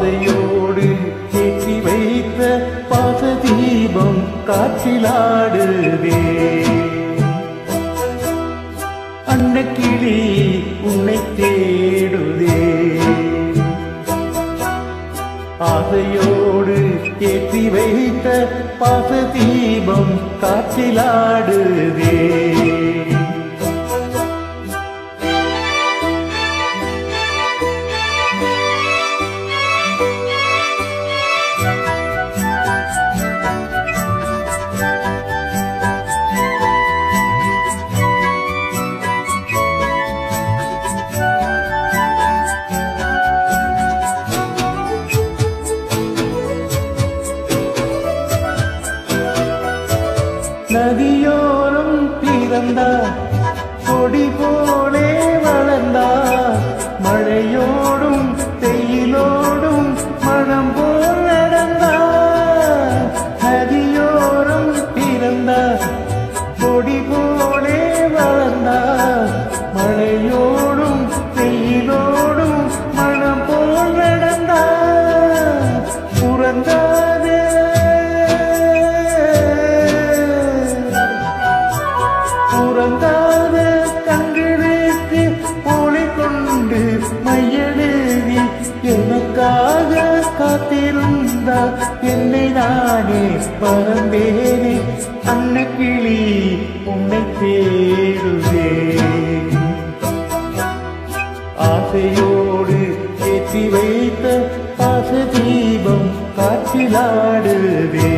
ஆசையோடு ஏற்றி வைத்த பாச தீபம் காற்றிலாடுதே அன்னக்கிளி உன்னை தேடுதே. ஆசையோடு ஏற்றி வைத்த பாச தீபம் காற்றிலாடுதே கொடி போலே நானே மறந்தேனே கிளி உன்னை தேடுவே ஆசையோடு ஏற்றி வைத்த பாச தீபம் காற்றிலாடுவே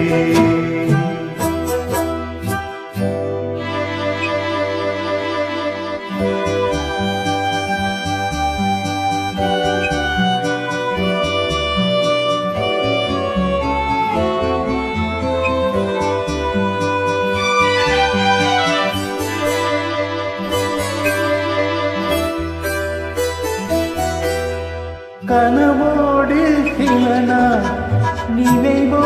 கனவோடு சிவனா நினைவோ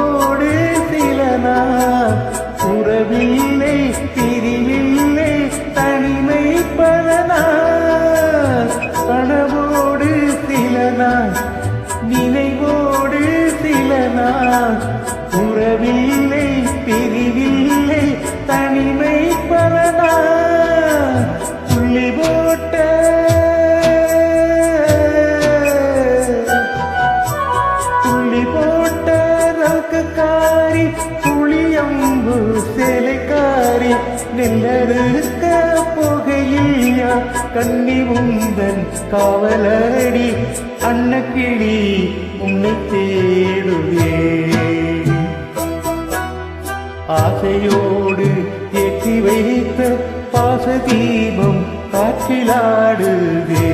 சேலைக்காரி நெல்லறுக்க புகையில்யா? கண்ணி உந்தன் காவலடி அன்னக்கிளி உன்னை தேடுவே ஆசையோடு ஏற்றி வைத்த பாச தீபம் காற்றிலாடுதே.